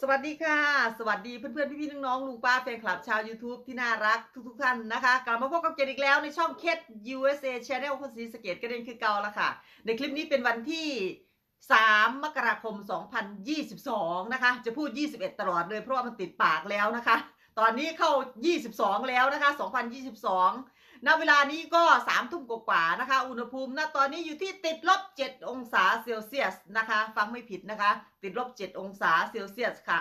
สวัสดีค่ะ สวัสดีเพื่อนๆ พี่ๆ น้องๆลุงป้าแฟนคลับชาว YouTube ที่น่ารักทุกๆ ท่านนะคะ กลับมาพบกับเกดอีกแล้วในช่องเคส USA Channel คนสีสเกตกระเด็นคือเก่าแล้วค่ะ ในคลิปนี้เป็นวันที่ 3 มกราคม 2022 นะคะ จะพูด 21 ตลอดเลยเพราะว่ามันติดปากแล้วนะคะ ตอนนี้เข้า 22 แล้วนะคะ 2022 ณ เวลานี้ก็ 3 ทุ่มกว่าๆนะคะ อุณหภูมิณตอนนี้อยู่ที่ติดลบ 7 องศาเซลเซียสนะคะ ฟังไม่ผิดนะคะ ติดลบ 7 องศาเซลเซียสค่ะ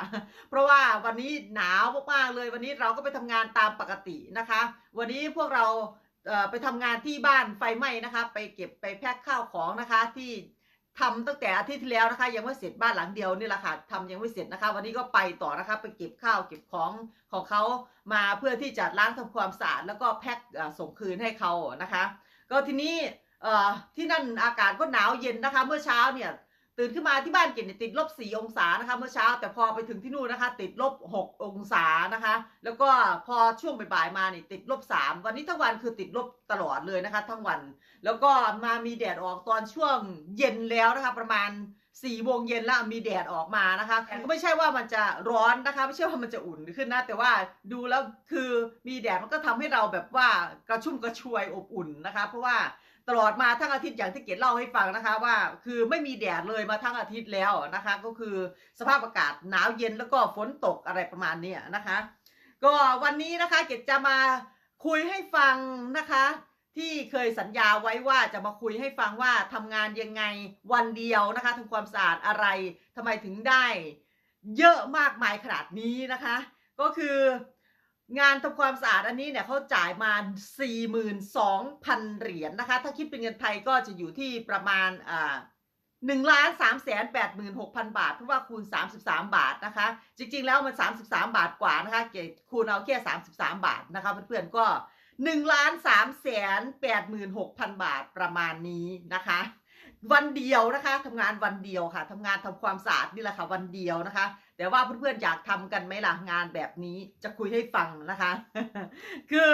เพราะว่าวันนี้หนาวมากๆเลย วันนี้เราก็ไปทำงานตามปกตินะคะ วันนี้พวกเราไปทำงานที่บ้านไฟไหม้นะคะ ไปเก็บไปแพ็คข้าวของนะคะที่ ทำตั้งแต่อาทิตย์ที่แล้วนะคะ ยังไม่เสร็จบ้านหลังเดียวนี่แหละค่ะทำยังไม่เสร็จนะคะ วันนี้ก็ไปต่อนะคะไปเก็บข้าวเก็บของของเขามาเพื่อที่จะล้างทำความสะอาดแล้วก็แพ็คส่งคืนให้เขานะคะ ก็ทีนี้เอ่อที่นั่นอากาศก็หนาวเย็นนะคะ เมื่อเช้าเนี่ย ตื่นขึ้นมาที่บ้านเกดเนี่ยติดลบ4องศานะคะเมื่อเช้า แต่พอไปถึงที่นู่นนะคะ ติดลบ6องศานะคะ แล้วก็พอช่วงบ่ายๆมาเนี่ยติดลบ3วันนี้ทั้งวันคือติดลบตลอดเลยนะคะ ทั้งวัน แล้วก็มามีแดดออกตอนช่วงเย็นแล้วนะคะ ประมาณ4ี่โมงเย็นแล้วมีแดดออกมานะคะก็ไม่ใช่ว่ามันจะร้อนนะคะ ไม่ใช่ว่ามันจะอุ่นขึ้นนะ แต่ว่าดูแล้วคือมีแดดมันก็ทำให้เราแบบว่ากระชุ่มกระชวยอบอุ่นนะคะ เพราะว่า ตลอดมาทั้งอาทิตย์อย่างที่เกดเล่าให้ฟังนะคะ ว่าคือไม่มีแดดเลยมาทั้งอาทิตย์แล้วนะคะ ก็คือสภาพอากาศหนาวเย็นแล้วก็ฝนตกอะไรประมาณนี้นะคะ ก็วันนี้นะคะเกดจะมาคุยให้ฟังนะคะ ที่เคยสัญญาไว้ว่าจะมาคุยให้ฟังว่าทำงานยังไงวันเดียวนะคะทำความสะอาดอะไรทำไมถึงได้ เยอะมากมายขนาดนี้นะคะ ก็คือ งานทำความสะอาดอันนี้เนี่ยเขาจ่ายมา 42,000 เหรียญนะคะ ถ้าคิดเป็นเงินไทยก็จะอยู่ที่ประมาณอ่าหนึ่งล้านสามแสนแปดหมื่นหกพันบาท เพราะว่าคูณ33บาทนะคะ จริง ๆ แล้วมัน33บาทกว่านะคะ เกคูณเอาแค่33บาทนะคะเพื่อนๆก็1ล้าน3แสน8หมื่น6พันบาทประมาณนี้นะคะ วันเดียวนะคะทำงานวันเดียวค่ะทำงานทำความสะอาดนี่แหละค่ะ วันเดียวนะคะ แต่ว่าเพื่อนๆอยากทำกันไหมล่ะงานแบบนี้จะคุยให้ฟังนะคะ คือ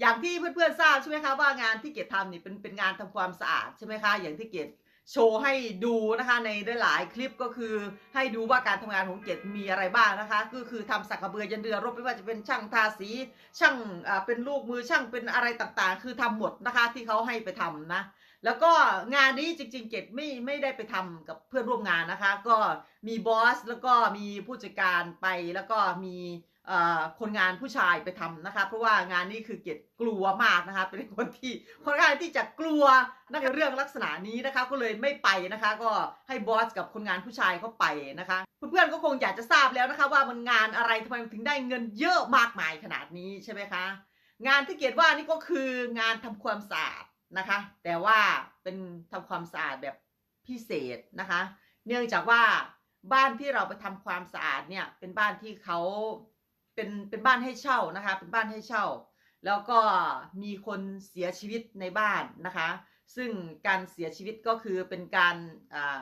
อย่างที่เพื่อนๆทราบใช่ไหมคะว่างานที่เกดทำนี่เป็นเป็นงานทำความสะอาดใช่ไหมคะ อย่างที่เกดโชว์ให้ดูนะคะในหลายคลิปก็คือให้ดูว่าการทำงานของเกดมีอะไรบ้างนะคะก็คือทำสักกระเบือยันเรือรบไม่ว่าจะเป็นช่างทาสีช่างเป็นลูกมือช่างเป็นอะไรต่างๆ คือทำหมดนะคะที่เขาให้ไปทำนะ แล้วก็งานนี้จริง ๆ เกดไม่ไม่ได้ไปทำกับเพื่อนร่วมงานนะคะ ก็มีบอสแล้วก็มีผู้จัดการไปแล้วก็มีคนงานผู้ชายไปทำนะคะ เพราะว่างานนี้คือเกดกลัวมากนะคะ เป็นคนที่คนข้างที่จะกลัวในเรื่องลักษณะนี้นะคะ ก็เลยไม่ไปนะคะ ก็ให้บอสกับคนงานผู้ชายเขาไปนะคะเพื่อนๆก็คงอยากจะทราบแล้วนะคะ ว่ามันงานอะไรทำไมถึงได้เงินเยอะมากมายขนาดนี้ใช่ไหมคะ งานที่เกดว่านี่ก็คืองานทำความสะอาด นะคะ แต่ว่าเป็นทำความสะอาดแบบพิเศษนะคะ เนื่องจากว่าบ้านที่เราไปทำความสะอาดเนี่ยเป็นบ้านที่เขาเป็นเป็นบ้านให้เช่านะคะ เป็นบ้านให้เช่า แล้วก็มีคนเสียชีวิตในบ้านนะคะ ซึ่งการเสียชีวิตก็คือเป็นการอ่า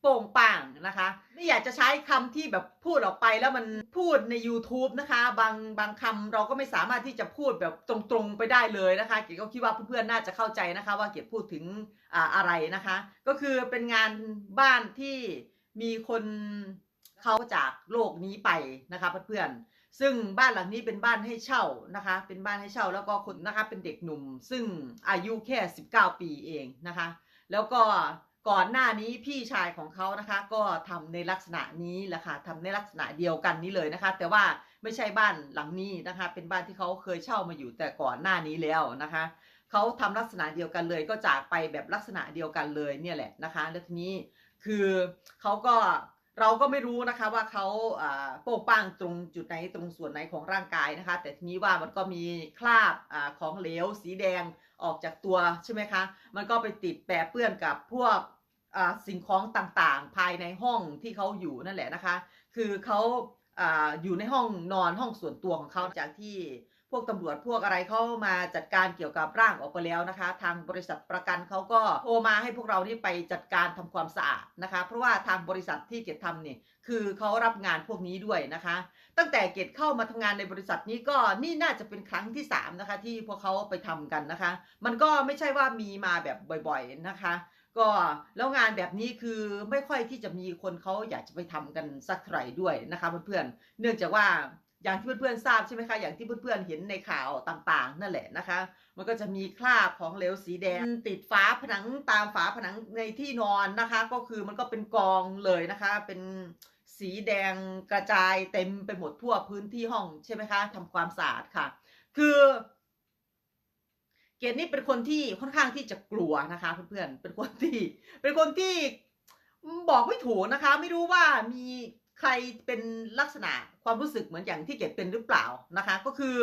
โป่งป่างนะคะ ไม่อยากจะใช้คำที่แบบพูดออกไปแล้วมันพูดใน YouTube นะคะ บางบางคำเราก็ไม่สามารถที่จะพูดแบบตรงๆไปได้เลยนะคะ เกียรติก็คิดว่าเพื่อนๆน่าจะเข้าใจนะคะ ว่าเกียรติพูดถึงอ่าอะไรนะคะ ก็คือเป็นงานบ้านที่มีคนเขาจากโลกนี้ไปนะคะเพื่อนๆ ซึ่งบ้านหลังนี้เป็นบ้านให้เช่านะคะ เป็นบ้านให้เช่าแล้วก็คนนะคะเป็นเด็กหนุ่ม ซึ่งอายุแค่ 19 ปีเองนะคะ แล้วก็ ก่อนหน้านี้พี่ชายของเขานะคะ ก็ทำในลักษณะนี้แหละค่ะทำในลักษณะเดียวกันนี้เลยนะคะ แต่ว่าไม่ใช่บ้านหลังนี้นะคะ เป็นบ้านที่เขาเคยเช่ามาอยู่แต่ก่อนหน้านี้แล้วนะคะเขาทำลักษณะเดียวกันเลยก็จากไปแบบลักษณะเดียวกันเลยเนี่ยแหละนะคะแล้วทีนี้คือเขาก็เราก็ไม่รู้นะคะว่าเขาโป้งป้างตรงจุดไหนตรงส่วนไหนของร่างกายนะคะ แต่ทีนี้ว่ามันก็มีคราบอของเหลวสีแดงออกจากตัวใช่ไหมคะ มันก็ไปติดแปะเปื้อนกับพวก สิ่งของต่างๆ ภายในห้องที่เขาอยู่นั่นแหละนะคะ คือเขาออยู่ในห้องนอนห้องส่วนตัวของเขาจากที่พวกตำรวจพวกอะไรเขามาจัดการเกี่ยวกับร่างออกไปแล้วนะคะ ทางบริษัทประกันเขาก็โทรมาให้พวกเรานี่ไปจัดการทำความสะอาดนะคะ เพราะว่าทางบริษัทที่เกดทำเนี่ยคือเขารับงานพวกนี้ด้วยนะคะ ตั้งแต่เกดเข้ามาทำงานในบริษัทนี้ก็นี่น่าจะเป็นครั้งที่3นะคะที่พวกเขาไปทำกันนะคะ มันก็ไม่ใช่ว่ามีมาแบบบ่อย ๆนะคะ ก็แล้วงานแบบนี้คือไม่ค่อยที่จะมีคนเขาอยากจะไปทำกันสักไหร่ด้วยนะคะเพื่อนๆเนื่องจากว่าอย่างที่เพื่อนๆทราบใช่ไหมคะอย่างที่เพื่อนๆเห็นในข่าวต่างๆ นั่นแหละนะคะ มันก็จะมีคราบของเหลวสีแดงติดฝาผนังตามฝาผนังในที่นอนนะคะ ก็คือมันก็เป็นกองเลยนะคะ เป็นสีแดงกระจายเต็มไปหมดทั่วพื้นที่ห้องใช่ไหมคะทำความสะอาดค่ะ คือ เกดนี่เป็นคนที่ค่อนข้างที่จะกลัวนะคะเพื่อนๆ เป็นคนที่ เป็นคนที่บอกไม่ถูกนะคะ ไม่รู้ว่ามีใครเป็นลักษณะความรู้สึกเหมือนอย่างที่เกดเป็นหรือเปล่านะคะ ก็คือ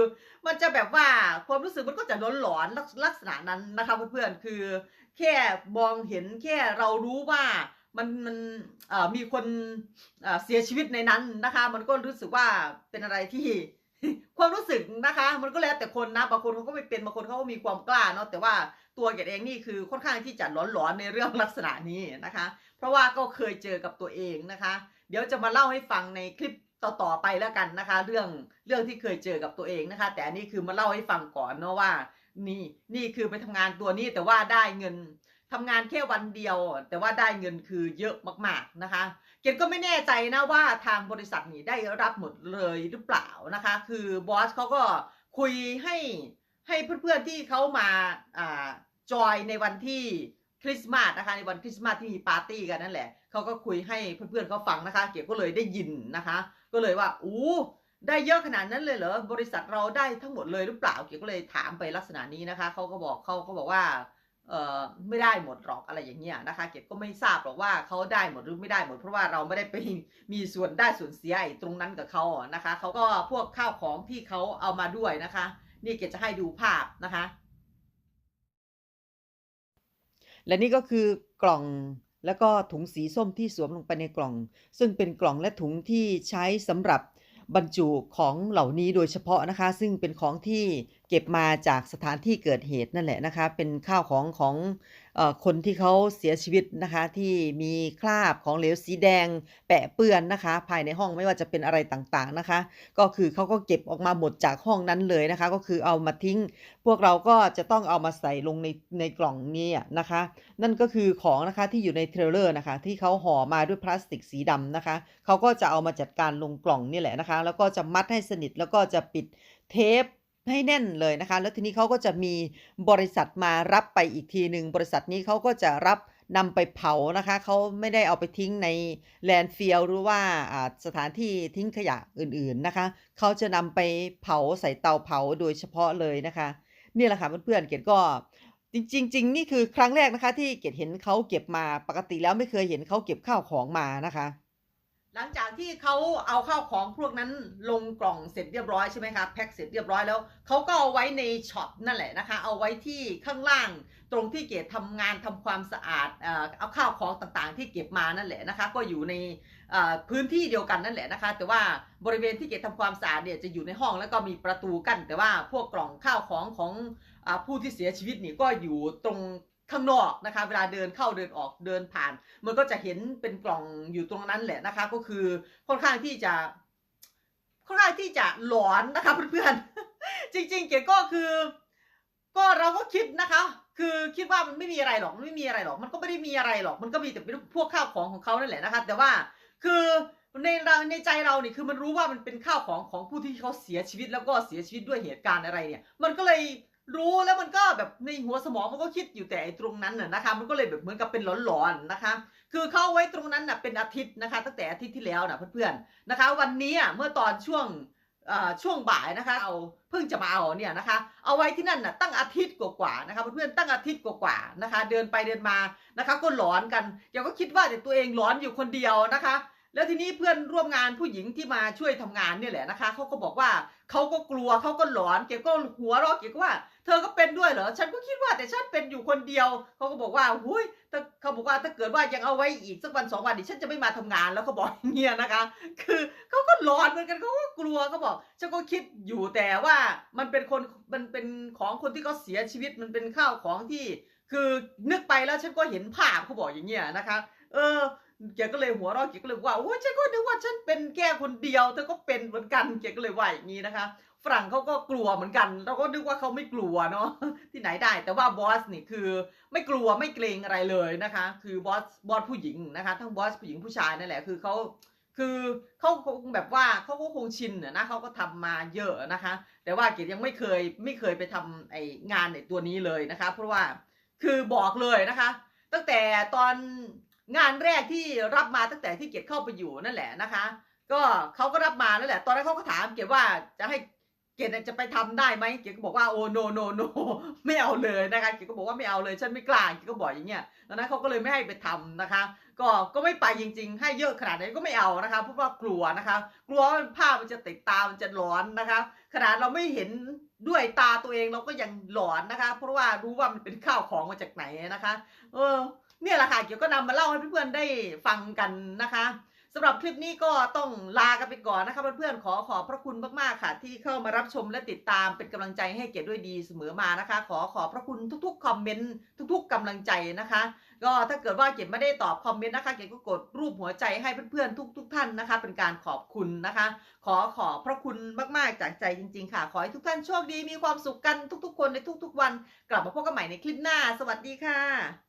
มันจะแบบว่าความรู้สึกมันก็จะหลอนๆลักลักษณะนั้นนะคะเพื่อนๆ คือแค่มองเห็นแค่เรารู้ว่ามันมันมีคนเสียชีวิตในนั้นนะคะ มันก็รู้สึกว่าเป็นอะไรที่ ความรู้สึกนะคะ มันก็แล้วแต่คนนะบางคนเขาก็ไม่เป็นบางคนเขาก็มีความกล้าเนาะแต่ว่าตัวเกดเองนี่คือค่อนข้างที่จะหลอนๆในเรื่องลักษณะนี้นะคะ เพราะว่าก็เคยเจอกับตัวเองนะคะ เดี๋ยวจะมาเล่าให้ฟังในคลิปต่อๆไปแล้วกันนะคะ เรื่องเรื่องที่เคยเจอกับตัวเองนะคะ แต่อันนี้คือมาเล่าให้ฟังก่อนเนาะว่า นี่นี่คือไปทำงานตัวนี้แต่ว่าได้เงิน ทำงานแค่วันเดียว แต่ว่าได้เงินคือเยอะมากๆนะคะเกดก็ไม่แน่ใจนะว่าทางบริษัทนี่ได้รับหมดเลยหรือเปล่านะคะ คือบอสเขาก็คุยให้ให้เพื่อนๆที่เขามาอ่าจอยในวันที่คริสต์มาสนะคะในวันคริสต์มาสที่มีปาร์ตี้กันนั่นแหละเขาก็คุยให้เพื่อนๆเขาฟังนะคะ เกดก็เลยได้ยินนะคะ ก็เลยว่าอู้ได้เยอะขนาดนั้นเลยเหรอบริษัทเราได้ทั้งหมดเลยหรือเปล่าเกดก็เลยถามไปลักษณะนี้นะคะเขาก็บอกเขาก็บอกว่า เอ่อไม่ได้หมดหรอกอะไรอย่างเงี้ยนะคะ เกดก็ไม่ทราบหรอกว่าเขาได้หมดหรือไม่ได้หมด เพราะว่าเราไม่ได้ไปมีส่วนได้ส่วนเสียตรงนั้นกับเขาอะนะคะเขาก็พวกข้าวของที่เขาเอามาด้วยนะคะ นี่เกดจะให้ดูภาพนะคะ และนี่ก็คือกล่องแล้วก็ถุงสีส้มที่สวมลงไปในกล่อง ซึ่งเป็นกล่องและถุงที่ใช้สำหรับบรรจุของเหล่านี้โดยเฉพาะนะคะ ซึ่งเป็นของที่ เก็บมาจากสถานที่เกิดเหตุนั่นแหละนะคะ เป็นข้าวของของอคนที่เขาเสียชีวิตนะคะ ที่มีคราบของเหลวสีแดงแปะเปื้อนนะคะ ภายในห้องไม่ว่าจะเป็นอะไรต่างๆนะคะ ก็คือเขาก็เก็บออกมาหมดจากห้องนั้นเลยนะคะ ก็คือเอามาทิ้ง พวกเราก็จะต้องเอามาใส่ลงในในกล่องนี้นะคะ นั่นก็คือของนะคะที่อยู่ในเทรลเลอร์นะคะ ที่เขาห่อมาด้วยพลาสติกสีดำนะคะเขาก็จะเอามาจัดการลงกล่องนี่แหละนะคะ แล้วก็จะมัดให้สนิทแล้วก็จะปิดเทป ให้แน่นเลยนะคะ แล้วทีนี้เขาก็จะมีบริษัทมารับไปอีกทีหนึ่งบริษัทนี้เขาก็จะรับนำไปเผานะคะเขาไม่ได้เอาไปทิ้งในแลนด์ฟิลหรือว่าสถานที่ทิ้งขยะอื่นๆนะคะเขาจะนำไปเผาใส่เตาเผาโดยเฉพาะเลยนะคะนี่แหละค่ะเพื่อนๆเกดก็จริงๆจริงๆนี่คือครั้งแรกนะคะ ที่เกดเห็นเขาเก็บมาปกติแล้วไม่เคยเห็นเขาเก็บข้าวของมานะคะ หลังจากที่เขาเอาข้าวของพวกนั้นลงกล่องเสร็จเรียบร้อยใช่ไหมคะแพ็คเสร็จเรียบร้อยแล้วเขาก็เอาไว้ในช็อปนั่นแหละนะคะ เอาไว้ที่ข้างล่างตรงที่เกดทำงานทำความสะอาดเอาข้าวของต่างๆ ที่เก็บมานั่นแหละนะคะ ก็อยู่ในพื้นที่เดียวกันนั่นแหละนะคะ แต่ว่าบริเวณที่เกดทำความสะอาดเนี่ยจะอยู่ในห้องแล้วก็มีประตูกั้นแต่ว่าพวกกล่องข้าวของของผู้ที่เสียชีวิตนี่ก็อยู่ตรง ข้างนอกนะคะ เวลาเดินเข้าเดินออกเดินผ่าน มันก็จะเห็นเป็นกล่องอยู่ตรงนั้นแหละนะคะ ก็คือค่อนข้างที่จะค่อนข้างที่จะหลอนนะคะเพื่อนๆ จริง ๆ เก๋ก็คือ ก็เราก็คิดนะคะ คือคิดว่ามันไม่มีอะไรหรอกมันไม่มีอะไรหรอก มันก็ไม่ได้มีอะไรหรอก มันก็มีแต่เป็นพวกข้าวของของเขานั่นแหละนะคะ แต่ว่าคือในเราในใจเราเนี่ยคือมันรู้ว่ามันเป็นข้าวของของผู้ที่เขาเสียชีวิตแล้วก็เสียชีวิตด้วยเหตุการณ์อะไรเนี่ย มันก็เลย รู้แล้วมันก็แบบในหัวสมองมันก็คิดอยู่แต่ตรงนั้นน่ะนะคะ มันก็เลยแบบเหมือนกับเป็นหลอนๆนะคะ คือเข้าไว้ตรงนั้นน่ะเป็นอาทิตย์นะคะ ตั้งแต่อาทิตย์ที่แล้วนะเพื่อนๆนะคะ วันนี้เมื่อตอนช่วงช่วงบ่ายนะคะเอาเพิ่งจะมาเอาเนี่ยนะคะ เอาไว้ที่นั่นน่ะตั้งอาทิตย์กว่าๆนะคะเพื่อนๆตั้งอาทิตย์กว่าๆนะคะ เดินไปเดินมานะคะ ก็หลอนกันแกก็คิดว่าแต่ตัวเองหลอนอยู่คนเดียวนะคะ แล้วทีนี้เพื่อนร่วมงานผู้หญิงที่มาช่วยทำงานเนี่ยแหละนะคะเขาก็บอกว่าเขาก็กลัวเขาก็หลอนเก๋ก็หัวเราะเก๋ก็ว่า เธอก็เป็นด้วยเหรอฉันก็คิดว่าแต่ฉันเป็นอยู่คนเดียวเขาก็บอกว่าหุยถ้าเขาบอกว่าถ้าเกิดว่ายังเอาไว้อีกสักวันสองวันดิฉันจะไม่มาทำงานแล้วเขาบอกอย่างเงี้ยนะคะ คือเขาก็หลอนเหมือนกันเขาก็กลัวเขาบอกฉันก็คิดอยู่แต่ว่ามันเป็นคนมันเป็นของคนที่เขาเสียชีวิตมันเป็นข้าวของที่ คือนึกไปแล้วฉันก็เห็นภาพเขาบอกอย่างเงี้ยนะคะ เออ เกียก็เลยหัวเราะเกียก็เลยว่าโอ้ยฉันก็นึกว่าฉันเป็นแค่คนเดียวเธอก็เป็นเหมือนกันเกียก็เลยว่าอย่างนี้นะคะ ฝรั่งเขาก็กลัวเหมือนกันเราก็นึกว่าเขาไม่กลัวเนาะที่ไหนได้ แต่ว่าบอสนี่คือไม่กลัวไม่เกรงอะไรเลยนะคะ คือบอสบอสผู้หญิงนะคะ ทั้งบอสผู้หญิงผู้ชายนั่นแหละคือเขาคือเขาคงแบบว่าเขาก็คงชินนะเขาก็ทำมาเยอะนะคะ แต่ว่าเกดยังไม่เคยไม่เคยไปทำไองานในตัวนี้เลยนะคะ เพราะว่าคือบอกเลยนะคะ ตั้งแต่ตอน งานแรกที่รับมาตั้งแต่ที่เกดเข้าไปอยู่นั่นแหละนะคะ ก็เขาก็รับมานั่นแหละ ตอนแรกเขาก็ถามเกดว่าจะให้เกดจะไปทำได้ไหมเกดก็บอกว่าโอ้โนโนโนไม่เอาเลยนะคะเกดก็บอกว่าไม่เอาเลยฉันไม่กล้าเกดก็บอกอย่างเงี้ยดังนั้นเขาก็เลยไม่ให้ไปทำนะคะ ก็ก็ไม่ไปจริง ๆ ให้เยอะขนาดไหนก็ไม่เอานะคะเพราะว่ากลัวนะคะ กลัวว่าภาพมันจะติดตามันจะหลอนนะคะ ขนาดเราไม่เห็นด้วยตาตัวเองเราก็ยังหลอนนะคะ เพราะว่ารู้ว่ามันเป็นข้าวของมาจากไหนนะคะ เออ เนี่ยแหละค่ะเกี่ยวก็นำมาเล่าให้เพื่อนๆได้ฟังกันนะคะสำหรับคลิปนี้ก็ต้องลากันไปก่อนนะคะเพื่อนๆขอขอบพระคุณมากๆค่ะ ที่เข้ามารับชมและติดตามเป็นกำลังใจให้เกียรติด้วยดีเสมอมานะคะ ขอขอบพระคุณทุกๆคอมเมนต์ทุก ๆกำลังใจนะคะ ก็ถ้าเกิดว่าเกียรติไม่ได้ตอบคอมเมนต์นะคะเกียรติก็กดรูปหัวใจให้เพื่อนๆทุก ๆ ท่านนะคะ เป็นการขอบคุณนะคะ ขอขอบพระคุณมากๆจากใจจริง ๆ ค่ะ ขอให้ทุกท่านโชคดีมีความสุขกันทุก ๆ คนในทุก ๆ วัน กลับมาพบกันใหม่ในคลิปหน้า สวัสดีค่ะ